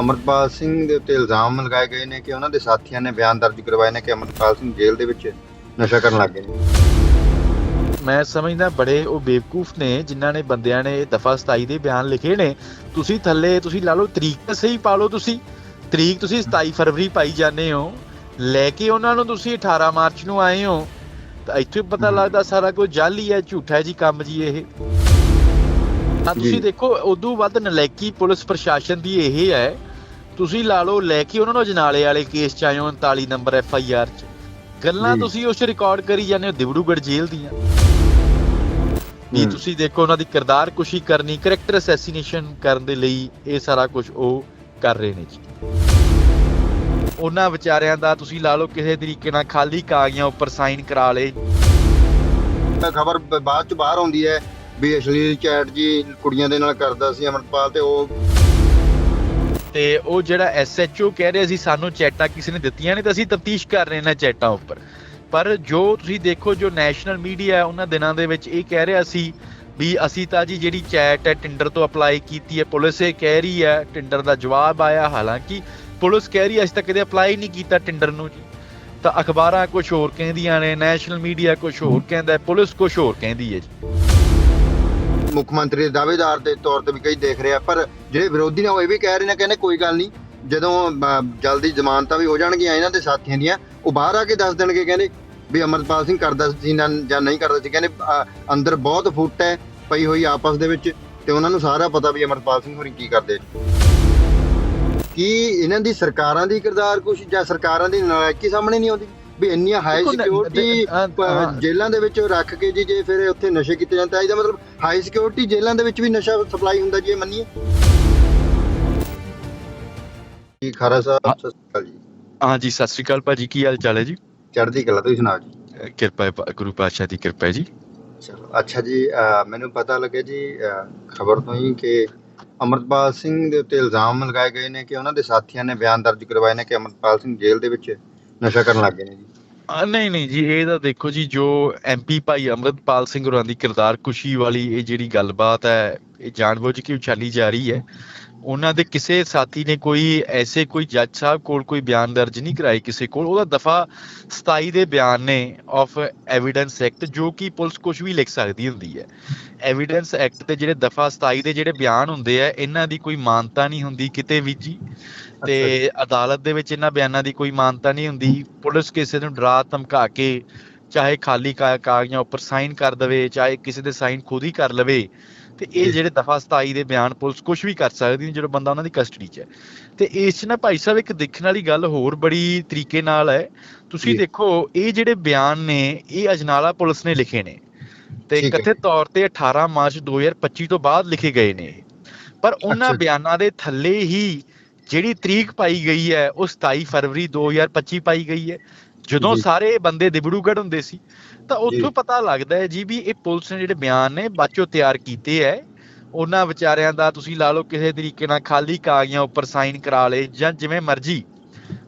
ਅਮਰਪਾਲ ਸਿੰਘ ਦੇ ਉੱਤੇ ਇਲਜ਼ਾਮ ਲਗਾਏ ਗਏ ਨੇ ਕਿ ਉਹਨਾਂ ਦੇ ਸਾਥੀਆਂ ਨੇ ਬਿਆਨ ਦਰਜ ਕਰਵਾਏ ਨੇ ਕਿ ਅਮਰਪਾਲ ਸਿੰਘ ਜੇਲ੍ਹ ਦੇ ਵਿੱਚ ਨਸ਼ਾ ਕਰਨ ਲੱਗ ਗਏ ਨੇ। ਮੈਂ ਸਮਝਦਾ ਬੜੇ ਉਹ ਬੇਵਕੂਫ ਨੇ ਜਿਨ੍ਹਾਂ ਨੇ ਬੰਦਿਆਂ ਨੇ ਦਫਾ 27 ਦੇ ਬਿਆਨ ਲਿਖੇ ਨੇ। ਤੁਸੀਂ ਥੱਲੇ ਤੁਸੀਂ ਲਾ ਲਓ ਤਰੀਕ ਸਹੀ ਪਾ ਲਓ ਤੁਸੀਂ। ਤਰੀਕ ਤੁਸੀਂ 27 ਫਰਵਰੀ ਪਾਈ ਜਾਂਦੇ ਹੋ। ਲੈ ਕੇ ਉਹਨਾਂ ਨੂੰ ਤੁਸੀਂ 18 ਮਾਰਚ ਨੂੰ ਆਏ ਹੋ। ਤਾਂ ਇੱਥੇ ਪਤਾ। ਲੱਗਦਾ ਸਾਰਾ ਕੁਝ ਜਾਲੀ ਹੈ ਝੂਠਾ ਹੈ ਜੀ ਕੰਮ ਜੀ ਇਹ। ਤਾਂ। ਤੁਸੀਂ ਦੇਖੋ ਉਦੋਂ ਵੱਧ ਨਲਾਇਕੀ ਪੁਲਿਸ ਪ੍ਰਸ਼ਾਸਨ ਦੀ ਇਹ ਹੈ ਤੁਸੀਂ ਲਾ ਲਓ ਲੈ ਕੇ ਉਹਨਾਂ ਨੂੰ ਜਨਾਲੇ ਵਾਲੇ ਕੇਸ ਚ ਹੋ 39 ਨੰਬਰ ਐਫ ਆਈ ਆਰ ਚ ਗੱਲਾਂ। ਤੁਸੀਂ ਉਸ ਰਿਕਾਰਡ ਕਰੀ ਜਾਂਦੇ ਹੋ ਦਿਬੜੂਗੜ੍ਹ ਜੇਲ੍ਹ ਦੀਆਂ ਵੀ। ਤੁਸੀਂ ਦੇਖੋ ਉਹਨਾਂ ਦੀ ਕਿਰਦਾਰ ਕੁਸ਼ੀ ਕਰਨੀ ਕਰੈਕਟਰ ਅਸੈਸੀਨੇਸ਼ਨ ਕਰਨ ਦੇ ਲਈ ਇਹ ਸਾਰਾ ਕੁਝ ਉਹ ਕਰ ਰਹੇ ਨੇ ਜੀ ਉਹਨਾਂ ਵਿਚਾਰਿਆਂ ਦਾ ਤੁਸੀਂ ਲਾ ਲਓ ਕਿਸੇ ਤਰੀਕੇ ਨਾਲ ਖਾਲੀ ਕਾਗਜ਼ਾਂ ਉੱਪਰ ਸਾਈਨ ਕਰਾ ਲਏ ਖਬਰ ਬਾਅਦ ਚ ਬਾਹਰ ਆਉਂਦੀ ਹੈ ਵੀ ਅਸ਼ਲੀਲ ਚੈਟ ਜੀ ਕੁੜੀਆਂ ਦੇ ਨਾਲ ਕਰਦਾ ਸੀ ਅਮਰਪਾਲ ਤੇ ਉਹ ਤੇ ਉਹ ਜਿਹੜਾ ਐਸਐਚਓ ਕਹਿ ਰਿਹਾ ਸੀ, ਸਾਨੂੰ ਚੈਟਾਂ ਕਿਸੇ ਨੇ ਦਿੱਤੀਆਂ ਨੇ ਤਾਂ ਅਸੀਂ ਤਫਤੀਸ਼ ਕਰ ਰਹੇ ਹਾਂ ਚੈਟਾਂ ਉੱਪਰ। ਪਰ ਜੋ ਤੁਸੀਂ ਦੇਖੋ, ਜੋ ਨੈਸ਼ਨਲ ਮੀਡੀਆ ਹੈ, ਉਹਨਾਂ ਦਿਨਾਂ ਦੇ ਵਿੱਚ ਇਹ ਕਹਿ ਰਿਹਾ ਸੀ ਵੀ ਅਸੀਂ ਤਾਂ ਜੀ ਜਿਹੜੀ ਚੈਟ ਹੈ ਟਿੰਡਰ ਤੋਂ ਅਪਲਾਈ ਕੀਤੀ ਹੈ, ਪੁਲਿਸ ਇਹ ਕਹਿ ਰਹੀ ਹੈ ਟਿੰਡਰ ਦਾ ਜਵਾਬ ਆਇਆ। ਹਾਲਾਂਕਿ ਪੁਲਿਸ ਕਹਿ ਰਹੀ ਹੈ, ਅਸੀਂ ਤਾਂ ਕਦੇ ਅਪਲਾਈ ਨਹੀਂ ਕੀਤਾ ਟਿੰਡਰ ਨੂੰ ਜੀ। ਤਾਂ ਅਖਬਾਰਾਂ ਕੁਝ ਹੋਰ ਕਹਿੰਦੀਆਂ ਨੇ, ਨੈਸ਼ਨਲ ਮੀਡੀਆ ਕੁਝ ਹੋਰ ਕਹਿੰਦਾ ਪੁਲਿਸ ਕੁਝ ਹੋਰ ਕਹਿੰਦੀ ਹੈ ਜੀ। ਮੁੱਖ ਮੰਤਰੀ ਦੇ ਦਾਅਵੇਦਾਰ ਦੇ ਤੌਰ ਤੇ ਵੀ ਕਈ ਦੇਖ ਰਿਹਾ ਪਰ ਜਿਹੜੇ ਵਿਰੋਧੀ ਨੇ ਉਹ ਇਹ ਵੀ ਕਹਿ ਰਹੇ ਨੇ ਕਹਿੰਦੇ ਕੋਈ ਗੱਲ ਨਹੀਂ, ਜਦੋਂ ਜਲਦੀ ਜ਼ਮਾਨਤਾਂ ਵੀ ਹੋ ਜਾਣਗੀਆਂ ਇਹਨਾਂ ਦੇ ਸਾਥੀਆਂ ਦੀਆਂ, ਉਹ ਬਾਹਰ ਆ ਕੇ ਦੱਸ ਦੇਣਗੇ ਕਹਿੰਦੇ ਵੀ ਅਮਰਪਾਲ ਸਿੰਘ ਕਰਦਾ ਸੀ ਜਾਂ ਨਹੀਂ ਕਰਦਾ ਸੀ, ਕਹਿੰਦੇ ਅੰਦਰ ਬਹੁਤ ਫੁੱਟ ਹੈ, ਪਈ ਹੋਈ ਆਪਸ ਦੇ ਵਿੱਚ, ਤੇ ਉਹਨਾਂ ਨੂੰ ਸਾਰਾ ਪਤਾ ਵੀ ਅਮਰਪਾਲ ਸਿੰਘ ਹੋਰੀ ਕੀ ਕਰਦੇ ਕੀ ਇਹਨਾਂ ਦੀ ਸਰਕਾਰਾਂ ਦੀ ਕਿਰਦਾਰ ਕੁਛ ਜਾਂ ਸਰਕਾਰਾਂ ਦੀ ਨਾਲਾਇਕੀ ਸਾਹਮਣੇ ਨਹੀਂ ਆਉਂਦੀ? ਵੀ ਇੰਨੀਆਂ ਹਾਈ ਸਿਕਿਉਰਿਟੀ ਹਾਂ। ਜੇਲ੍ਹਾਂ ਦੇ ਵਿੱਚ ਰੱਖ ਕੇ ਜੀ ਜੇ ਫਿਰ ਉੱਥੇ ਨਸ਼ੇ ਕੀਤੇ ਜਾਂਦੇ ਤਾਂ ਇਹਦਾ ਮਤਲਬ ਹਾਈ ਸਿਕਿਉਰਿਟੀ ਜੇਲ੍ਹਾਂ ਦੇ ਵਿੱਚ ਵੀ ਨਸ਼ਾ ਸਪਲਾਈ ਹੁੰਦਾ ਜੀ ਇਹ ਮੰਨੀਏ? ਜੀ ਖਾਰਾ ਸਾਹਿਬ ਸਤਿ ਸ਼੍ਰੀ ਅਕਾਲ ਜੀ। ਹਾਂਜੀ ਸਤਿ ਸ੍ਰੀ ਅਕਾਲ ਭਾਜੀ ਕੀ ਹਾਲ ਚਾਲ ਹੈ ਜੀ? ਚੜ੍ਹਦੀ ਕਲਾ ਤੁਸੀਂ ਸੁਣਾਓ ਜੀ? ਕਿਰਪਾ ਹੈ ਗੁਰੂ ਪਾਤਸ਼ਾਹ ਦੀ ਕਿਰਪਾ ਹੈ ਜੀ। ਚਲੋ ਅੱਛਾ ਜੀ ਮੈਨੂੰ ਪਤਾ ਲੱਗਿਆ ਜੀ ਖਬਰ ਤੋਂ ਹੀ ਕਿ ਅਮਰਪਾਲ ਸਿੰਘ ਦੇ ਉੱਤੇ ਇਲਜ਼ਾਮ ਲਗਾਏ ਗਏ ਨੇ ਕਿ ਉਹਨਾਂ ਦੇ ਸਾਥੀਆਂ ਨੇ ਬਿਆਨ ਦਰਜ ਕਰਵਾਏ ਨੇ ਕਿ ਅਮਰਪਾਲ ਸਿੰਘ ਜੇਲ੍ਹ ਦੇ ਵਿੱਚ ਨਸ਼ਾ ਕਰਨ ਲੱਗ ਗਏ ਨੇ ਜੀ। ਨਹੀਂ ਨਹੀਂ ਜੀ, ਇਹ ਤਾਂ ਦੇਖੋ ਜੀ, ਜੋ ਐਮਪੀ ਭਾਈ ਅਮਰਤਪਾਲ ਸਿੰਘ ਹੋਰਾਂ ਦੀ ਕਿਰਦਾਰ ਕੁਸ਼ੀ ਵਾਲੀ ਇਹ ਜਿਹੜੀ ਗੱਲਬਾਤ ਹੈ, ਇਹ ਜਾਣਬੁੱਝ ਕੇ ਉਛਾਲੀ ਜਾ ਰਹੀ ਹੈ। ਉਹਨਾਂ ਦੇ ਕਿਸੇ ਸਾਥੀ ਨੇ ਕੋਈ ਐਸੇ ਕੋਈ ਜੱਜ ਸਾਹਿਬ ਕੋਲ ਕੋਈ ਬਿਆਨ ਦਰਜ ਨਹੀਂ ਕਰਾਈ ਕਿਸੇ ਕੋਲ ਉਹਦਾ ਦਫਾ 27 ਦੇ ਬਿਆਨ ਨੇ ਆਫ ਐਵੀਡੈਂਸ ਐਕਟ ਜੋ ਕਿ ਪੁਲਿਸ ਕੁਝ ਵੀ ਲਿਖ ਸਕਦੀ ਹੁੰਦੀ ਹੈ। ਐਵੀਡੈਂਸ ਐਕਟ ਤੇ ਜਿਹੜੇ ਦਫਾ 27 ਦੇ ਜਿਹੜੇ ਬਿਆਨ ਹੁੰਦੇ ਆ ਇਹਨਾਂ ਦੀ ਕੋਈ ਮਾਨਤਾ ਨਹੀਂ ਹੁੰਦੀ ਕਿਤੇ ਵੀ ਜੀ। ਤੇ ਅਦਾਲਤ ਦੇ ਵਿੱਚ ਇਹਨਾਂ ਬਿਆਨਾਂ ਦੀ ਕੋਈ ਮਾਨਤਾ ਨਹੀਂ ਹੁੰਦੀ। ਪੁਲਿਸ ਕਿਸੇ ਨੂੰ ਡਰਾ ਧਮਕਾ ਕੇ ਚਾਹੇ ਖਾਲੀ ਕਾਗਜ਼ਾਂ ਉੱਪਰ ਸਾਈਨ ਕਰ ਦਵੇ ਚਾਹੇ ਕਿਸੇ ਦੇ ਸਾਈਨ ਖੁਦ ਹੀ ਕਰ ਲਵੇ ਤੇ ਇਹ। ਜਿਹੜੇ ਦਫਾ 27 ਦੇ ਬਿਆਨ ਪੁਲਿਸ ਕੁਝ ਵੀ ਕਰ ਸਕਦੀ ਹੈ ਜਦੋਂ ਬੰਦਾ ਉਹਨਾਂ ਦੀ ਕਸਟਡੀ 'ਚ ਹੈ ਤੇ ਇਸ 'ਚ ਨਾ ਭਾਈ ਸਾਹਿਬ ਇੱਕ ਦੇਖਣ ਵਾਲੀ ਗੱਲ ਹੋਰ ਬੜੀ ਤਰੀਕੇ ਨਾਲ ਹੈ ਤੁਸੀਂ। ਦੇਖੋ ਇਹ ਜਿਹੜੇ ਬਿਆਨ ਨੇ ਇਹ ਅਜਨਾਲਾ ਪੁਲਿਸ ਨੇ ਲਿਖੇ ਨੇ ਤੇ। ਕਥਿਤ ਤੌਰ ਤੇ 18 ਮਾਰਚ 2025 ਤੋਂ ਬਾਅਦ ਲਿਖੇ ਗਏ ਨੇ ਪਰ ਉਹਨਾਂ। ਬਿਆਨਾਂ ਦੇ ਥੱਲੇ ਹੀ ਜਿਹੜੀ ਤਰੀਕ ਪਾਈ ਗਈ ਹੈ ਉਹ 27 ਫਰਵਰੀ 2025 ਪਾਈ ਗਈ ਹੈ ਜਦੋਂ। ਸਾਰੇ ਬੰਦੇ ਦਿਬੜੂਗੜ ਹੁੰਦੇ ਸੀ ਤਾਂ। ਉੱਥੋਂ ਪਤਾ ਲੱਗਦਾ ਹੈ ਜੀ ਵੀ ਇਹ ਪੁਲਿਸ ਨੇ ਜਿਹੜੇ ਬਿਆਨ ਨੇ ਬਾਚੋ ਤਿਆਰ ਕੀਤੇ ਹੈ ਉਹਨਾਂ ਵਿਚਾਰਿਆਂ ਦਾ ਤੁਸੀਂ ਲਾ ਲਓ ਕਿਸੇ ਤਰੀਕੇ ਨਾਲ ਖਾਲੀ ਕਾਗਜ਼ਾਂ ਉੱਪਰ ਸਾਈਨ ਕਰਾ ਲਏ ਜਾਂ ਜਿਵੇਂ ਮਰਜ਼ੀ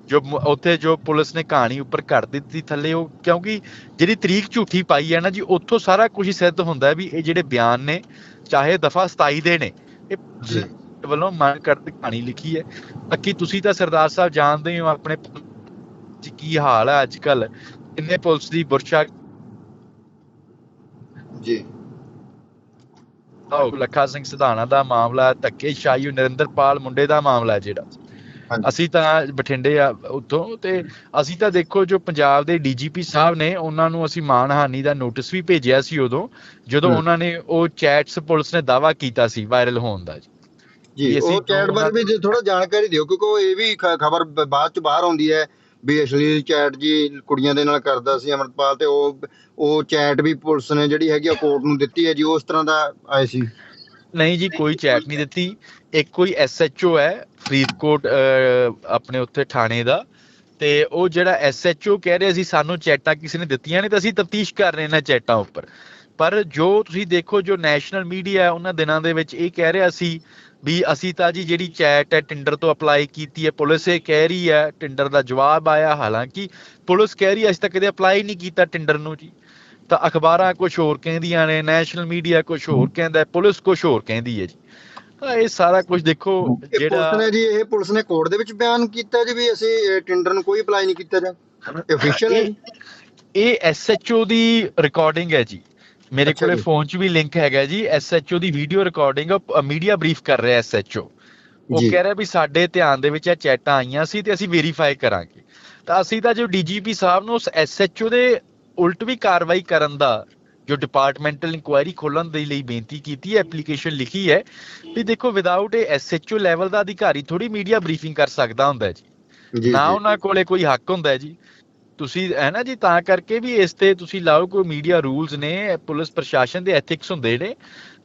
ਜੋ ਉੱਥੇ ਜੋ ਪੁਲਿਸ ਨੇ ਕਹਾਣੀ ਉੱਪਰ ਕੱਢ ਦਿੱਤੀ ਥੱਲੇ ਉਹ ਕਿਉਂਕਿ ਜਿਹੜੀ ਤਰੀਕ ਝੂਠੀ ਪਾਈ ਹੈ ਨਾ ਜੀ ਉੱਥੋਂ ਸਾਰਾ ਕੁਝ ਸਿੱਧ ਹੁੰਦਾ ਵੀ ਇਹ ਜਿਹੜੇ ਬਿਆਨ ਨੇ ਚਾਹੇ ਦਫਾ 27 ਦੇ ਨੇ ਇਹ। ਵੱਲੋਂ ਮਨ ਕਰਦੀ ਕਹਾਣੀ ਲਿਖੀ ਹੈ। ਬਾਕੀ ਤੁਸੀਂ ਤਾਂ ਸਰਦਾਰ ਸਾਹਿਬ ਜਾਣਦੇ ਹੋ ਆਪਣੇ ਚ ਕੀ ਹਾਲ ਹੈ ਅੱਜ ਕੱਲ ਕਿੰਨੇ ਪੁਲਿਸ ਦੀ ਬੁਰਸ਼ਾ ਜੀ। ਲੱਖਾ ਸਿੰਘ ਸਿਧਾਣਾ ਦਾ ਮਾਮਲਾ ਧੱਕੇ ਸ਼ਾਹੀ ਨਰਿੰਦਰਪਾਲ ਮੁੰਡੇ ਦਾ ਮਾਮਲਾ ਜਿਹੜਾ। ਅਸੀਂ ਤਾਂ ਬਠਿੰਡੇ ਆ ਉੱਥੋਂ ਤੇ ਅਸੀਂ ਤਾਂ ਦੇਖੋ ਜੋ ਪੰਜਾਬ ਦੇ ਡੀਜੀਪੀ ਸਾਹਿਬ ਨੇ ਉਹਨਾਂ ਨੂੰ ਅਸੀਂ ਮਾਨਹਾਨੀ ਦਾ ਨੋਟਿਸ ਵੀ ਭੇਜਿਆ ਸੀ ਉਦੋਂ ਜਦੋਂ। ਉਹਨਾਂ ਨੇ ਉਹ ਚੈਟਸ ਪੁਲਿਸ ਨੇ ਦਾਵਾ ਕੀਤਾ ਸੀ ਵਾਇਰਲ ਹੋਣ ਦਾ ਜੀ। ਜੀ ਉਹ ਚੈਟ ਬਾਰੇ ਵੀ ਥੋੜਾ ਜਾਣਕਾਰੀ ਦਿਓ ਕਿਉਂਕਿ ਉਹ ਇਹ ਵੀ ਖਬਰ ਬਾਅਦ ਚ ਬਾਹਰ ਆਉਂਦੀ ਹੈ ਵੀ ਅਸ਼ਲੀਲ ਚੈਟ ਜੀ ਕੁੜੀਆਂ ਦੇ ਨਾਲ ਕਰਦਾ ਸੀ ਅਮਰਪਾਲ ਤੇ ਉਹ ਉਹ ਚੈਟ ਵੀ ਪੁਲਿਸ ਨੇ ਜਿਹੜੀ ਹੈਗੀ ਆ ਕੋਰਟ ਨੂੰ ਦਿੱਤੀ ਹੈ ਜੀ ਉਸ ਤਰ੍ਹਾਂ ਦਾ ਆਏ ਸੀ। ਨਹੀਂ ਜੀ ਕੋਈ ਚੈਟ ਨਹੀਂ ਦਿੱਤੀ। ਇੱਕ ਕੋਈ ਐਸਐਚਓ ਹੈ ਫਰੀਦਕੋਟ ਆਪਣੇ ਉੱਥੇ ਥਾਣੇ ਦਾ। ਤੇ ਉਹ ਜਿਹੜਾ ਐਸਐਚਓ ਕਹਿ ਰਿਹਾ ਸੀ ਸਾਨੂੰ ਚੈਟਾਂ ਕਿਸੇ ਨੇ ਦਿੱਤੀਆਂ ਨੇ ਤਾਂ ਅਸੀਂ ਤਫਤੀਸ਼ ਕਰ ਰਹੇ ਹਾਂ ਚੈਟਾਂ ਉੱਪਰ। ਪਰ ਜੋ ਤੁਸੀਂ ਦੇਖੋ ਜੋ ਨੈਸ਼ਨਲ ਮੀਡੀਆ ਉਹਨਾਂ ਦਿਨਾਂ ਦੇ ਵਿੱਚ ਇਹ ਕਹਿ ਰਿਹਾ ਸੀ ਵੀ ਅਸੀਂ ਤਾਂ ਜੀ ਜਿਹੜੀ ਚੈਟ ਹੈ ਟਿੰਡਰ ਤੋਂ ਅਪਲਾਈ ਕੀਤੀ ਹੈ ਪੁਲਿਸ ਇਹ ਕਹਿ ਰਹੀ ਹੈ ਟਿੰਡਰ ਦਾ ਜਵਾਬ ਆਇਆ। ਹਾਲਾਂਕਿ ਪੁਲਿਸ ਕਹਿ ਰਹੀ ਹੈ ਅਸੀਂ ਤਾਂ ਕਦੇ ਅਪਲਾਈ ਨਹੀਂ ਕੀਤਾ ਟਿੰਡਰ ਨੂੰ ਜੀ। ਤਾਂ ਅਖਬਾਰਾਂ ਕੁਝ ਹੋਰ ਕਹਿੰਦੀਆਂ ਨੇ ਨੈਸ਼ਨਲ ਮੀਡੀਆ ਕੁਝ ਹੋਰ ਕਹਿੰਦਾ ਪੁਲਿਸ ਕੁਝ ਹੋਰ ਕਹਿੰਦੀ ਹੈ ਜੀ। ਤਾਂ ਇਹ ਸਾਰਾ ਕੁਝ ਦੇਖੋ ਜਿਹੜਾ ਪੁਲਿਸ ਨੇ ਜੀ ਇਹ ਪੁਲਿਸ ਨੇ ਕੋਰਟ ਦੇ ਵਿੱਚ ਬਿਆਨ ਕੀਤਾ ਜੀ ਵੀ ਅਸੀਂ ਟੈਂਡਰ ਨੂੰ ਕੋਈ ਅਪਲਾਈ ਨਹੀਂ ਕੀਤਾ ਜਾਂ। ਇਹ ਅਫੀਸ਼ੀਅਲ ਹੈ ਜੀ? ਇਹ ਐਸਐਚਓ ਦੀ ਰਿਕਾਰਡਿੰਗ ਹੈ ਜੀ। ਮੇਰੇ ਕੋਲੇ। ਫੋਨ 'ਚ ਵੀ ਲਿੰਕ ਹੈਗਾ ਜੀ ਐਸਐਚਓ ਦੀ ਵੀਡੀਓ ਰਿਕਾਰਡਿੰਗ ਮੀਡੀਆ ਬਰੀਫ ਕਰ ਰਿਹਾ ਐਸਐਚਓ ਉਹ। ਕਹਿ ਰਿਹਾ ਵੀ ਸਾਡੇ ਧਿਆਨ ਦੇ ਵਿੱਚ ਇਹ ਚੈਟਾਂ ਆਈਆਂ ਸੀ ਤੇ ਅਸੀਂ ਵੈਰੀਫਾਈ ਕਰਾਂਗੇ ਤਾਂ ਅਸੀਂ ਤਾਂ ਜੋ ਡੀਜੀਪੀ ਸਾਹਿਬ ਨੂੰ ਉਸ ਐਸਐਚਓ ਦੇ ਉਲਟ ਵੀ ਕਾਰਵਾਈ ਕਰਨ ਦਾ ਜੋ ਡਿਪਾਰਟਮੈਂਟਲ ਇਨਕੁਆਇਰੀ ਖੋਲਣ ਦੇ ਲਈ ਬੇਨਤੀ ਕੀਤੀ ਹੈ ਐਪਲੀਕੇਸ਼ਨ ਲਿਖੀ ਹੈ ਵੀ ਦੇਖੋ ਵਿਦਆਊਟ ਇਹ ਐਸਐਚਓ ਲੈਵਲ ਦਾ ਅਧਿਕਾਰੀ ਥੋੜੀ ਮੀਡੀਆ ਬਰੀਫਿੰਗ ਕਰ ਸਕਦਾ ਹੁੰਦਾ ਜੀ ਨਾ। ਉਹਨਾਂ ਕੋਲੇ ਕੋਈ ਹੱਕ ਹੁੰਦਾ ਜੀ ਤੁਸੀਂ ਹੈ ਨਾ ਜੀ ਤਾਂ ਕਰਕੇ ਵੀ ਇਸ ਤੇ ਤੁਸੀਂ ਲਾਓ ਕੋਈ ਮੀਡੀਆ ਰੂਲਸ ਨੇ ਪੁਲਿਸ ਪ੍ਰਸ਼ਾਸਨ ਦੇ ਐਥਿਕਸ ਹੁੰਦੇ ਨੇ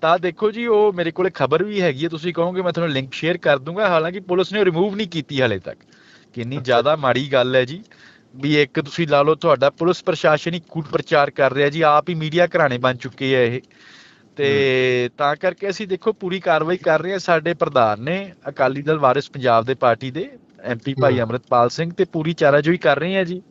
ਤਾਂ ਦੇਖੋ ਜੀ ਉਹ ਮੇਰੇ ਕੋਲੇ ਖਬਰ ਵੀ ਹੈਗੀ ਹੈ ਤੁਸੀਂ ਕਹੋਗੇ ਮੈਂ ਤੁਹਾਨੂੰ ਲਿੰਕ ਸ਼ੇਅਰ ਕਰ ਦੂੰਗਾ ਹਾਲਾਂਕਿ ਪੁਲਿਸ ਨੇ ਰਿਮੂਵ ਨਹੀਂ ਕੀਤੀ ਹਲੇ ਤੱਕ ਕਿੰਨੀ। ਜ਼ਿਆਦਾ ਮਾੜੀ ਗੱਲ ਹੈ ਜੀ ਵੀ ਇੱਕ ਤੁਸੀਂ ਲਾ ਲਓ ਤੁਹਾਡਾ ਪੁਲਿਸ ਪ੍ਰਸ਼ਾਸਨ ਹੀ ਕੂਟ ਪ੍ਰਚਾਰ ਕਰ ਰਿਹਾ ਜੀ ਆਪ ਹੀ ਮੀਡੀਆ ਘਰਾਣੇ ਬਣ ਚੁੱਕੇ ਆ ਇਹ ਤੇ ਤਾਂ ਕਰਕੇ ਅਸੀਂ ਦੇਖੋ ਪੂਰੀ ਕਾਰਵਾਈ ਕਰ ਰਹੇ ਹਾਂ ਸਾਡੇ ਪ੍ਰਧਾਨ ਨੇ ਅਕਾਲੀ ਦਲ ਵਾਰਿਸ ਪੰਜਾਬ ਦੇ ਪਾਰਟੀ ਦੇ ਐਮਪੀ ਭਾਈ। ਅਮਰਤਪਾਲ ਸਿੰਘ ਤੇ ਪੂਰੀ ਚਾਰਾਜੋਈ ਕਰ ਰਹੇ ਆ ਜੀ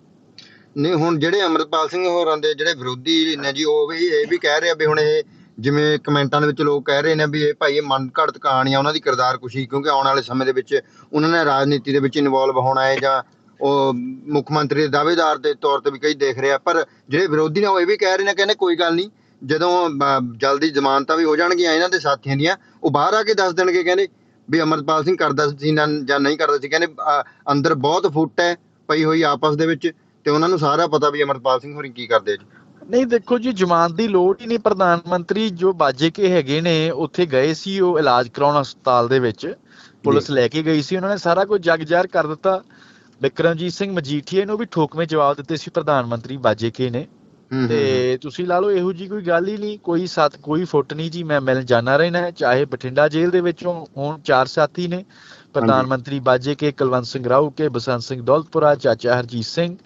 ਨਹੀਂ, ਹੁਣ ਜਿਹੜੇ ਅਮਰਪਾਲ ਸਿੰਘ ਹੋਰਾਂ ਦੇ ਜਿਹੜੇ ਵਿਰੋਧੀ ਨੇ ਜੀ, ਉਹ ਵੀ ਇਹ ਵੀ ਕਹਿ ਰਹੇ ਆ ਵੀ ਹੁਣ ਇਹ ਜਿਵੇਂ ਕਮੈਂਟਾਂ ਦੇ ਵਿੱਚ ਲੋਕ ਕਹਿ ਰਹੇ ਨੇ ਵੀ ਇਹ ਭਾਈ ਇਹ ਮਨ ਘੜਤ ਕਹਾਣੀ ਆ, ਉਹਨਾਂ ਦੀ ਕਿਰਦਾਰ ਕੁਸ਼ੀ, ਕਿਉਂਕਿ ਆਉਣ ਵਾਲੇ ਸਮੇਂ ਦੇ ਵਿੱਚ ਉਹਨਾਂ ਨੇ ਰਾਜਨੀਤੀ ਦੇ ਵਿੱਚ ਇਨਵੋਲਵ ਹੋਣਾ ਹੈ ਜਾਂ ਉਹ ਮੁੱਖ ਮੰਤਰੀ ਦੇ ਦਾਅਵੇਦਾਰ ਦੇ ਤੌਰ ਤੇ ਵੀ ਕਈ ਦੇਖ ਰਿਹਾ ਪਰ ਜਿਹੜੇ ਵਿਰੋਧੀ ਨੇ ਉਹ ਇਹ ਵੀ ਕਹਿ ਰਹੇ ਨੇ ਕਹਿੰਦੇ ਕੋਈ ਗੱਲ ਨਹੀਂ, ਜਦੋਂ ਜਲਦੀ ਜ਼ਮਾਨਤਾਂ ਵੀ ਹੋ ਜਾਣਗੀਆਂ ਇਹਨਾਂ ਦੇ ਸਾਥੀਆਂ ਦੀਆਂ, ਉਹ ਬਾਹਰ ਆ ਕੇ ਦੱਸ ਦੇਣਗੇ ਕਹਿੰਦੇ ਵੀ ਅਮਰਪਾਲ ਸਿੰਘ ਕਰਦਾ ਸੀ ਜਾਂ ਨਹੀਂ ਕਰਦਾ ਸੀ, ਕਹਿੰਦੇ ਅੰਦਰ ਬਹੁਤ ਫੁੱਟ ਹੈ ਪਈ ਹੋਈ ਆਪਸ ਦੇ ਵਿੱਚ ਤੇ ਉਹਨਾਂ ਨੂੰ ਸਾਰਾ ਪਤਾ ਵੀ ਅਮਰਪਾਲ ਸਿੰਘ ਹੋਰੀ ਕੀ ਕਰਦੇ ਜੀ। ਨਹੀਂ ਦੇਖੋ ਜੀ ਜ਼ਮਾਨਤ ਦੀ ਲੋੜ ਹੀ ਨਹੀਂ। ਪ੍ਰਧਾਨ ਮੰਤਰੀ ਜੋ ਬਾਜੇ ਕੇ ਹੈਗੇ ਨੇ ਉੱਥੇ ਗਏ ਸੀ ਉਹ ਇਲਾਜ ਕਰਾਉਣ ਹਸਪਤਾਲ ਦੇ ਵਿੱਚ। ਪੁਲਿਸ ਲੈ ਕੇ ਗਈ ਸੀ ਉਹਨਾਂ ਨੇ ਸਾਰਾ ਕੁਝ ਜਗ ਜ਼ਾਹਰ ਕਰ ਦਿੱਤਾ। ਵਿਕਰਮਜੀਤ ਸਿੰਘ ਮਜੀਠੀਏ ਨੂੰ ਵੀ ਠੋਕਵੇਂ ਜਵਾਬ ਦਿੱਤੇ ਸੀ ਪ੍ਰਧਾਨ ਮੰਤਰੀ ਬਾਜੇ ਕੇ ਨੇ। ਤੇ ਤੁਸੀਂ ਲਾ ਲਓ ਇਹੋ ਜੀ ਕੋਈ ਗੱਲ ਹੀ ਨਹੀਂ। ਕੋਈ ਸੱਤ ਕੋਈ ਫੁੱਟ ਨਹੀਂ ਜੀ ਮੈਂ ਮਿਲਣ ਜਾਣਾ ਰਹਿਣਾ ਹੈ ਚਾਹੇ ਬਠਿੰਡਾ ਜੇਲ੍ਹ ਦੇ ਵਿੱਚੋਂ ਹੁਣ ਚਾਰ ਸਾਥੀ ਨੇ। ਪ੍ਰਧਾਨ। ਮੰਤਰੀ ਬਾਜੇ ਕੇ ਕੁਲਵੰਤ ਸਿੰਘ ਰਾਊ ਕੇ ਬਸੰਤ ਸਿੰਘ ਦੌਲਤਪੁਰਾ ਚਾਚਾ ਹਰਜੀਤ ਸਿੰਘ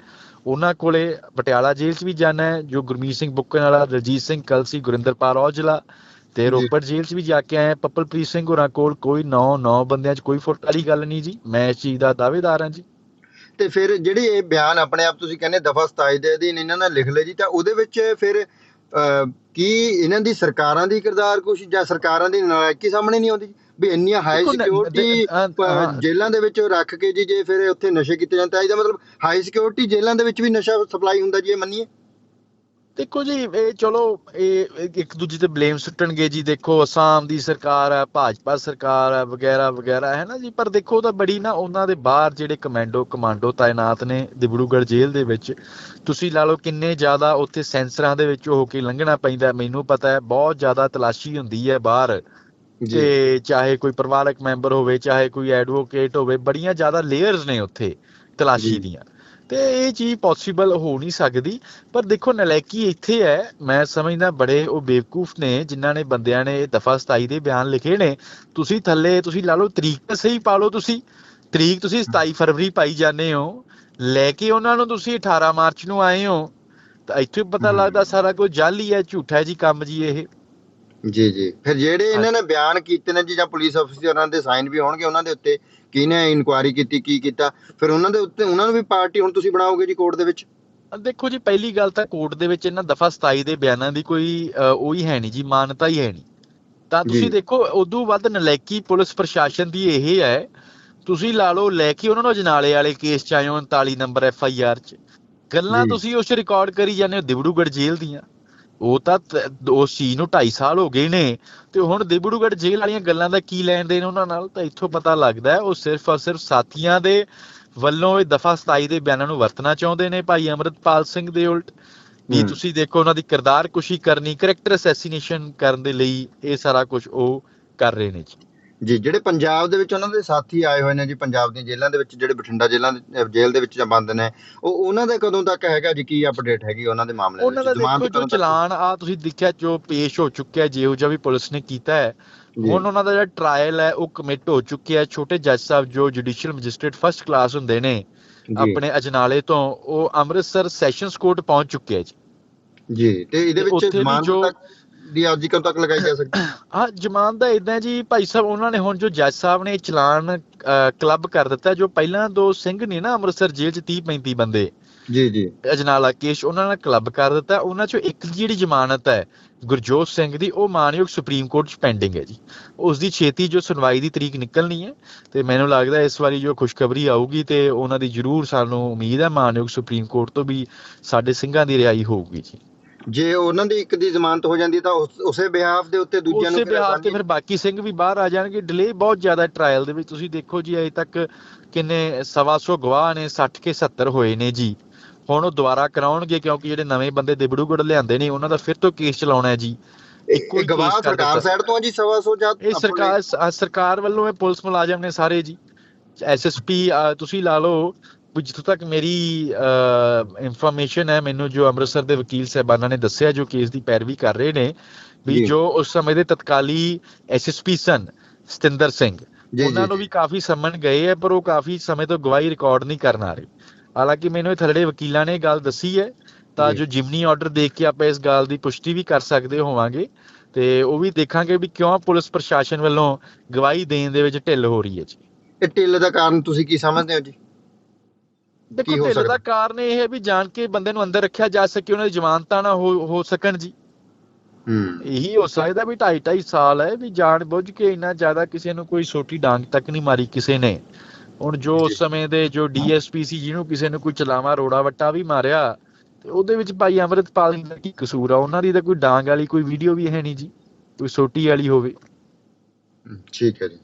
ਉਹਨਾਂ ਕੋਲੇ ਪਟਿਆਲਾ ਜੇਲ੍ਹ 'ਚ ਵੀ ਜਾਣਾ ਹੈ ਜੋ ਗੁਰਮੀਤ ਸਿੰਘ ਬੁੱਕਣ ਵਾਲਾ ਰਜੀਤ ਸਿੰਘ ਕਲਸੀ ਗੁਰਿੰਦਰਪਾਲ ਔਜਲਾ ਤੇ। ਰੋਪੜ ਜੇਲ੍ਹ 'ਚ ਵੀ ਜਾ ਕੇ ਆਏ। ਪੱਪਲਪ੍ਰੀਤ ਸਿੰਘ ਹੋਰਾਂ ਕੋਲ ਕੋਈ 9 9 ਬੰਦਿਆਂ 'ਚ ਕੋਈ ਫੁੱਟ ਵਾਲੀ ਗੱਲ ਨਹੀਂ ਜੀ ਮੈਂ ਇਸ ਚੀਜ਼ ਦਾ ਦਾਅਵੇਦਾਰ ਹਾਂ ਜੀ ਤੇ ਫਿਰ ਜਿਹੜੀ ਇਹ ਬਿਆਨ ਆਪਣੇ ਆਪ ਤੁਸੀਂ ਕਹਿੰਦੇ ਦਫਾ 27 ਦੇ ਅਧੀਨ ਇਹਨਾਂ ਨੇ ਲਿਖ ਲਏ ਜੀ ਤਾਂ ਉਹਦੇ ਵਿੱਚ ਫਿਰ ਕੀ ਇਹਨਾਂ ਦੀ ਸਰਕਾਰਾਂ ਦੀ ਕਿਰਦਾਰ ਕੁਛ ਜਾਂ ਸਰਕਾਰਾਂ ਦੀ ਨਾਲਾਇਕੀ ਸਾਹਮਣੇ ਨਹੀਂ ਆਉਂਦੀ ਵੀ ਇੰਨੀਆਂ ਹਾਈ ਸਿਕਿਉਰਿਟੀ। ਜੇਲ੍ਹਾਂ ਦੇ ਵਿੱਚ ਰੱਖ ਕੇ ਜੀ ਜੇ ਫਿਰ ਉੱਥੇ ਨਸ਼ੇ ਕੀਤੇ ਜਾਂਦੇ ਤਾਂ ਇਹਦਾ ਮਤਲਬ ਹਾਈ ਸਿਕਿਉਰਿਟੀ ਜੇਲ੍ਹਾਂ ਦੇ ਵਿੱਚ ਵੀ ਨਸ਼ਾ ਸਪਲਾਈ ਹੁੰਦਾ ਜੀ ਇਹ ਮੰਨੀਏ? ਦੇਖੋ ਜੀ ਇਹ ਚਲੋ ਇਹ ਇੱਕ- ਦੂਜੇ ਤੇ ਬਲੇਮ ਸੁੱਟਣਗੇ ਜੀ। ਦੇਖੋ ਅਸਾਮ ਦੀ ਸਰਕਾਰ ਹੈ ਭਾਜਪਾ ਸਰਕਾਰ ਹੈ ਵਗੈਰਾ ਵਗੈਰਾ ਹੈ ਨਾ ਜੀ? ਪਰ ਦੇਖੋ ਤਾਂ ਬੜੀ ਨਾ ਉਹਨਾਂ ਦੇ ਬਾਹਰ ਜਿਹੜੇ ਕਮਾਂਡੋ ਕਮਾਂਡੋ ਤਾਇਨਾਤ ਨੇ ਦਿਬੜੂਗੜ੍ਹ ਜੇਲ੍ਹ ਦੇ ਵਿੱਚ ਤੁਸੀਂ ਲਾ ਲਓ ਕਿੰਨੇ ਜ਼ਿਆਦਾ ਉੱਥੇ ਸੈਂਸਰਾਂ ਦੇ ਵਿੱਚ ਹੋ ਕੇ ਲੰਘਣਾ ਪੈਂਦਾ ਮੈਨੂੰ ਪਤਾ ਹੈ ਬਹੁਤ ਜ਼ਿਆਦਾ ਤਲਾਸ਼ੀ ਹੁੰਦੀ ਹੈ ਬਾਹਰ। ਤੇ ਚਾਹੇ ਕੋਈ ਪਰਿਵਾਰਕ ਮੈਂਬਰ ਹੋਵੇ ਚਾਹੇ ਕੋਈ ਐਡਵੋਕੇਟ ਹੋਵੇ ਬੜੀਆਂ ਜ਼ਿਆਦਾ ਲੇਅਰਸ ਨੇ ਉੱਥੇ ਤਲਾਸ਼ੀ। ਦੀਆਂ। ਤੇ ਇਹ ਚੀਜ਼ ਪੋਸੀਬਲ ਹੋ ਨਹੀਂ ਸਕਦੀ। ਪਰ ਦੇਖੋ ਨਲਾਇਕੀ ਇੱਥੇ ਹੈ। ਮੈਂ ਸਮਝਦਾ ਬੜੇ ਉਹ ਬੇਵਕੂਫ ਨੇ ਜਿਨ੍ਹਾਂ ਨੇ ਬੰਦਿਆਂ ਨੇ ਦਫਾ 27 ਦੇ ਬਿਆਨ ਲਿਖੇ ਨੇ। ਤੁਸੀਂ ਥੱਲੇ ਤੁਸੀਂ ਲਾ ਲਓ ਤਰੀਕ ਤਾਂ ਸਹੀ ਪਾ ਲਓ ਤੁਸੀਂ। ਤਰੀਕ ਤੁਸੀਂ 27 ਫਰਵਰੀ ਪਾਈ ਜਾਂਦੇ ਹੋ। ਲੈ ਕੇ ਉਹਨਾਂ ਨੂੰ ਤੁਸੀਂ 18 ਮਾਰਚ ਨੂੰ ਆਏ ਹੋ। ਤਾਂ ਇੱਥੇ ਪਤਾ। ਲੱਗਦਾ ਸਾਰਾ ਕੁਝ ਜਾਲੀ ਹੈ ਝੂਠਾ ਜੀ ਕੰਮ ਜੀ ਇਹ। ਜੀ ਜੀ। ਫਿਰ ਜਿਹੜੇ ਇਹਨਾਂ ਨੇ ਬਿਆਨ ਕੀਤੇ ਨੇ ਜੀ ਜਾਂ ਪੁਲਿਸ ਅਫਸਰਾਂ ਦੇ ਸਾਈਨ ਵੀ ਹੋਣਗੇ ਉਹਨਾਂ ਦੇ ਉੱਤੇ ਕਿਹਨੇ ਇਨਕੁਆਇਰੀ ਕੀਤੀ ਕੀ ਕੀਤਾ? ਫਿਰ ਉਹਨਾਂ ਦੇ ਉੱਤੇ ਉਹਨਾਂ ਨੂੰ ਵੀ ਪਾਰਟੀ ਹੁਣ ਤੁਸੀਂ ਬਣਾਓਗੇ ਜੀ ਕੋਰਟ ਦੇ ਵਿੱਚ? ਦੇਖੋ ਜੀ ਪਹਿਲੀ ਗੱਲ ਤਾਂ ਕੋਰਟ ਦੇ ਵਿੱਚ ਇਹਨਾਂ ਦਫਾ 27 ਦੇ ਬਿਆਨਾਂ ਦੀ ਕੋਈ ਉਹ ਹੀ ਹੈ ਨਹੀਂ ਜੀ ਮਾਨਤਾ ਹੀ ਹੈ ਨਹੀਂ। ਤਾਂ। ਤੁਸੀਂ ਦੇਖੋ ਉਦੋਂ ਵੱਧ ਨਲਾਇਕੀ ਪੁਲਿਸ ਪ੍ਰਸ਼ਾਸਨ ਦੀ ਇਹ ਹੈ ਤੁਸੀਂ ਲਾ ਲਓ ਲੈ ਕੇ ਉਹਨਾਂ ਨੂੰ ਜਨਾਲੇ ਵਾਲੇ ਕੇਸ ਚ ਹੋ 39 ਨੰਬਰ ਐਫ ਆਈ ਆਰ ਚ। ਗੱਲਾਂ। ਤੁਸੀਂ ਉਸ ਰਿਕਾਰਡ ਕਰੀ ਜਾਂਦੇ ਹੋ ਦਿਬੜੂਗੜ੍ਹ ਜੇਲ੍ਹ ਦੀਆਂ। ਉਹ ਤਾਂ ਉਸ ਚੀਜ਼ ਨੂੰ 2.5 ਸਾਲ ਹੋ ਗਏ ਨੇ ਤੇ ਹੁਣ ਦਿਬੜੂਗੜ੍ਹ ਜੇਲ੍ਹ ਵਾਲੀਆਂ ਗੱਲਾਂ ਦਾ ਕੀ ਲੈਣ ਦੇਣ ਉਹਨਾਂ ਨਾਲ ਤਾਂ ਇੱਥੋਂ ਪਤਾ ਲੱਗਦਾ ਹੈ ਉਹ ਸਿਰਫ ਔਰ ਸਿਰਫ ਸਾਥੀਆਂ ਦੇ ਵੱਲੋਂ ਇਹ ਦਫਾ 27 ਦੇ ਬਿਆਨਾਂ ਨੂੰ ਵਰਤਣਾ ਚਾਹੁੰਦੇ ਨੇ ਭਾਈ ਅਮਰਤਪਾਲ ਸਿੰਘ ਦੇ ਉਲਟ ਵੀ। ਤੁਸੀਂ ਦੇਖੋ ਉਹਨਾਂ ਦੀ ਕਿਰਦਾਰ ਕੁਸ਼ੀ ਕਰਨੀ ਕਰੈਕਟਰ ਅਸੈਸੀਨੇਸ਼ਨ ਕਰਨ ਦੇ ਲਈ ਇਹ ਸਾਰਾ ਕੁਝ ਉਹ ਕਰ ਰਹੇ ਨੇ ਜੀ ਜੀ ਜਿਹੜੇ ਪੰਜਾਬ ਦੇ ਵਿੱਚ ਉਹਨਾਂ ਦੇ ਸਾਥੀ ਆਏ ਹੋਏ ਨੇ ਜੀ ਪੰਜਾਬ ਦੀਆਂ ਜੇਲ੍ਹਾਂ ਦੇ ਵਿੱਚ ਜਿਹੜੇ ਬਠਿੰਡਾ ਜੇਲ੍ਹਾਂ ਦੇ- ਜੇਲ੍ਹ ਦੇ ਵਿੱਚ ਜਾਂ ਬੰਦ ਨੇ ਉਹ ਉਹਨਾਂ ਦਾ ਕਦੋਂ ਤੱਕ ਹੈਗਾ ਜੀ ਕੀ ਅਪਡੇਟ ਹੈਗੀ ਉਹਨਾਂ ਦੇ ਮਾਮਲੇ ਉਹਨਾਂ ਦਾ ਜੋ? ਚਲਾਨ ਆ ਤੁਸੀਂ ਦੇਖਿਆ ਜੋ ਪੇਸ਼ ਹੋ ਚੁੱਕਿਆ ਜਿਹੋ ਜਿਹਾ ਵੀ ਪੁਲਿਸ ਨੇ ਕੀਤਾ ਹੈ। ਹੁਣ ਉਹਨਾਂ ਦਾ ਜਿਹੜਾ ਟ੍ਰਾਇਲ ਹੈ ਉਹ ਕਮਿਟ ਹੋ ਚੁੱਕਿਆ ਹੈ ਛੋਟੇ ਜੱਜ ਸਾਹਿਬ ਜੋ ਜੁਡੀਸ਼ੀਅਲ ਮੈਜਿਸਟ੍ਰੇਟ ਫਸਟ ਕਲਾਸ ਹੁੰਦੇ ਨੇ ਆਪਣੇ ਅਜਨਾਲੇ ਤੋਂ ਉਹ ਅੰਮ੍ਰਿਤਸਰ ਸੈਸ਼ਨਸ ਕੋਰਟ ਪਹੁੰਚ ਚੁੱਕੇ ਹੈ ਜੀ ਜੀ ਤੇ ਇਹਦੇ ਵਿੱਚ ਤੱਕ ਦੀ ਅਰਜ਼ੀ ਕਦੋਂ ਤੱਕ ਲਗਾਈ ਜਾ ਸਕਦੀ? ਹਾਂ ਜ਼ਮਾਨਤ ਦਾ ਇਦਾਂ ਜੀ ਭਾਈ ਸਾਹਿਬ ਉਹਨਾਂ ਨੇ ਹੁਣ ਜੋ ਜੱਜ ਸਾਹਿਬ ਨੇ ਚਲਾਨ ਕਲੱਬ ਕਰ ਦਿੱਤਾ ਜੋ ਪਹਿਲਾਂ ਦੋ ਸਿੰਘ ਨੇ ਨਾ ਅੰਮ੍ਰਿਤਸਰ ਜੇਲ੍ਹ 'ਚ 30 35 ਬੰਦੇ। ਜੀ ਜੀ। ਅਜਨਾਲਾ ਕੇਸ ਉਹਨਾਂ ਨਾਲ ਕਲੱਬ ਕਰ ਦਿੱਤਾ। ਉਹਨਾਂ ਚੋਂ ਇੱਕ ਜਿਹੜੀ ਜ਼ਮਾਨਤ ਹੈ ਗੁਰਜੋਤ ਸਿੰਘ ਦੀ ਉਹ ਮਾਨਯੋਗ ਸੁਪਰੀਮ ਕੋਰਟ 'ਚ ਪੈਂਡਿੰਗ ਹੈ ਜੀ। ਉਸ ਦੀ ਛੇਤੀ ਜੋ ਸੁਣਵਾਈ ਦੀ ਤਰੀਕ ਨਿਕਲਣੀ ਹੈ ਤੇ ਮੈਨੂੰ ਲੱਗਦਾ ਇਸ ਵਾਰੀ ਜੋ ਖੁਸ਼ਖਬਰੀ ਆਊਗੀ ਤੇ ਉਹਨਾਂ ਦੀ ਜ਼ਰੂਰ ਸਾਨੂੰ ਉਮੀਦ ਹੈ ਮਾਨਯੋਗ ਸੁਪਰੀਮ ਕੋਰਟ ਤੋਂ ਵੀ ਸਾਡੇ ਸਿੰਘਾਂ ਦੀ ਰਿਹਾਈ ਹੋਊਗੀ ਜੀ। ਜੇ ਉਹਨਾਂ ਦੀ ਇੱਕ ਦੀ ਜ਼ਮਾਨਤ ਹੋ ਜਾਂਦੀ ਤਾਂ ਉਸ- ਬਿਹਾਫ ਦੇ ਉੱਤੇ ਦੂਜਿਆਂ ਨੂੰ ਉਸੇ ਬਿਹਾਰ ਤੇ ਫਿਰ ਬਾਕੀ ਸਿੰਘ ਵੀ ਬਾਹਰ ਆ ਜਾਣਗੇ। ਡਿਲੇ ਬਹੁਤ ਜ਼ਿਆਦਾ ਟ੍ਰਾਇਲ ਦੇ ਵਿੱਚ। ਤੁਸੀਂ ਦੇਖੋ ਜੀ ਅਜੇ ਤੱਕ ਕਿੰਨੇ ਸਵਾ ਸੌ ਗਵਾਹ ਨੇ 60 ਕੇ 70 ਹੋਏ ਨੇ ਜੀ। ਹੁਣ ਉਹ ਦੁਬਾਰਾ ਕਰਾਉਣਗੇ ਕਿਉਂਕਿ ਜਿਹੜੇ ਨਵੇਂ ਬੰਦੇ ਦਿਬੜੂਗੜ ਲਿਆਂਦੇ ਨੇ ਉਹਨਾਂ ਦਾ ਫਿਰ ਤੋਂ ਕੇਸ ਚਲਾਉਣਾ ਹੈ ਜੀ। ਇੱਕੋ ਗਵਾਹ ਸਰਕਾਰ। ਸਾਈਡ ਤੋਂ ਜੀ ਸਵਾ ਸੌ ਜਾਂ ਇਹ ਸਰਕਾਰ ਸਰਕਾਰ ਵੱਲੋਂ ਇਹ ਪੁਲਿਸ ਮੁਲਾਜ਼ਮ ਨੇ ਸਾਰੇ ਜੀ। ਐਸਐਸਪੀ ਤੁਸੀਂ ਲਾ ਲਓ ਜਿੱਥੋਂ ਤੱਕ ਮੇਰੀ ਇਨਫੋਰਮੇਸ਼ਨ ਹੈ ਮੈਨੂੰ ਜੋ ਅੰਮ੍ਰਿਤਸਰ ਦੇ ਵਕੀਲ ਸਾਹਿਬਾਨਾਂ ਨੇ ਦੱਸਿਆ ਜੋ ਕੇਸ ਦੀ ਪੈਰਵੀ ਕਰ ਰਹੇ ਨੇ ਵੀ ਜੀ। ਉਸ ਸਮੇਂ ਦੇ ਤਤਕਾਲੀ ਐਸਐਸਪੀ ਸਨ ਸਤਿੰਦਰ ਸਿੰਘ ਉਹਨਾਂ ਨੂੰ ਵੀ ਕਾਫੀ ਸੰਮਨ ਗਏ ਹੈ ਪਰ ਉਹ ਕਾਫੀ ਸਮੇਂ ਤੋਂ ਗਵਾਹੀ ਰਿਕਾਰਡ ਨਹੀਂ ਕਰਨ ਆ ਰਹੇ ਹਾਲਾਂਕਿ ਮੈਨੂੰ ਇਹ ਥੱਲੜੇ ਵਕੀਲਾਂ ਨੇ ਗੱਲ ਦੱਸੀ ਹੈ ਤਾਂ। ਜੋ ਜਿਮਨੀ ਆਰਡਰ ਦੇਖ ਕੇ ਆਪਾਂ ਇਸ ਗੱਲ ਦੀ ਪੁਸ਼ਟੀ ਵੀ ਕਰ ਸਕਦੇ ਹੋਵਾਂਗੇ ਤੇ ਉਹ ਵੀ ਦੇਖਾਂਗੇ ਵੀ ਕਿਉਂ ਪੁਲਿਸ ਪ੍ਰਸ਼ਾਸਨ ਵੱਲੋਂ ਗਵਾਹੀ ਦੇਣ ਦੇ ਵਿੱਚ ਢਿੱਲ ਹੋ ਰਹੀ ਹੈ ਜੀ ਇਹ ਢਿੱਲ ਦਾ ਕਾਰਨ ਤੁਸੀਂ ਕੀ ਸਮਝਦੇ ਹੋ ਜੀ ਦੇਖੋ ਢਿੱਲ? ਦਾ ਕਾਰਨ ਇਹ ਹੈ ਵੀ ਜਾਣ ਕੇ ਬੰਦੇ ਨੂੰ ਅੰਦਰ ਰੱਖਿਆ ਜਾ ਸਕੇ ਉਹਨਾਂ ਦੀ ਜ਼ਮਾਨਤਾਂ ਨਾ ਹੋ ਸਕਣ ਜੀ। ਹੂੰ। ਇਹੀ ਹੋ ਸਕਦਾ ਵੀ 2.5 2.5 ਸਾਲ ਹੈ ਵੀ ਜਾਣ ਬੁੱਝ ਕੇ ਇੰਨਾ ਜ਼ਿਆਦਾ ਕਿਸੇ ਨੂੰ ਕੋਈ ਛੋਟੀ ਡਾਂਗ ਤੱਕ ਨਹੀਂ ਮਾਰੀ ਕਿਸੇ ਨੇ। ਹੁਣ ਜੋ। ਉਸ ਸਮੇਂ ਦੇ ਜੋ ਡੀਐਸਪੀ ਸੀ ਜਿਹਨੂੰ ਕਿਸੇ ਨੂੰ ਕੋਈ ਚਲਾਵਾ ਰੋੜਾ ਵੱਟਾ ਵੀ ਮਾਰਿਆ ਤੇ ਉਹਦੇ ਵਿੱਚ ਭਾਈ ਅਮਰਿਤਪਾਲ ਦਾ ਕੀ ਕਸੂਰ ਆ? ਉਹਨਾਂ ਦੀ ਤਾਂ ਕੋਈ ਡਾਂਗ ਵਾਲੀ ਕੋਈ ਵੀਡੀਓ ਵੀ ਹੈ ਨਹੀਂ ਜੀ ਕੋਈ ਛੋਟੀ ਵਾਲੀ ਹੋਵੇ। ਠੀਕ ਹੈ ਜੀ।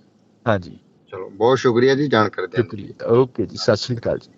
ਹਾਂਜੀ। ਚਲੋ ਬਹੁਤ ਸ਼ੁਕਰੀਆ ਜੀ ਜਾਣਕਾਰੀ ਦੇਣ ਲਈ। ਸ਼ੁਕਰੀਆ। ਓਕੇ ਜੀ ਸਤਿ ਸ਼੍ਰੀ ਅਕਾਲ ਜੀ।